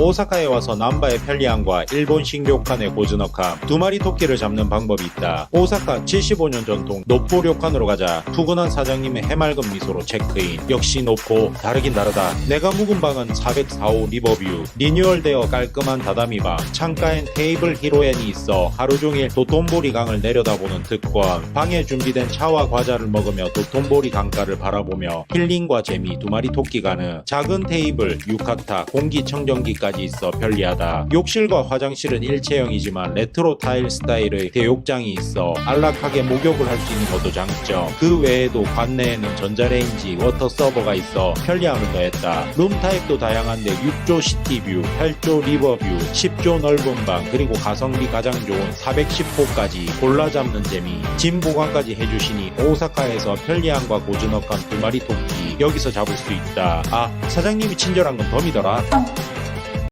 오사카에 와서 남바의 편리함과 일본식 료칸의 고즈넉함 두 마리 토끼를 잡는 방법이 있다. 오사카 75년 전통 노포 료칸으로 가자 푸근한 사장님의 해맑은 미소로 체크인. 역시 노포 다르긴 다르다. 내가 묵은 방은 404호 리버뷰 리뉴얼되어 깔끔한 다다미 방 창가엔 테이블 히로엔이 있어 하루 종일 도톤보리 강을 내려다보는 특권 방에 준비된 차와 과자를 먹으며 도톤보리 강가를 바라보며 힐링과 재미 두 마리 토끼 가는 작은 테이블 유카타 공기청정기까지 있어 편리하다. 욕실과 화장실은 일체형이지만 레트로 타일 스타일의 대욕장이 있어 안락하게 목욕을 할 수 있는 것도 장점. 그 외에도 관내에는 전자레인지 워터 서버가 있어 편리함을 더했다. 룸 타입도 다양한데 6조 시티뷰 8조 리버뷰 10조 넓은 방 그리고 가성비 가장 좋은 410호까지 골라 잡는 재미. 짐 보관까지 해주시니 오사카에서 편리함과 고즈넉한 두 마리 토끼 여기서 잡을 수 있다. 아 사장님이 친절한 건 덤이더라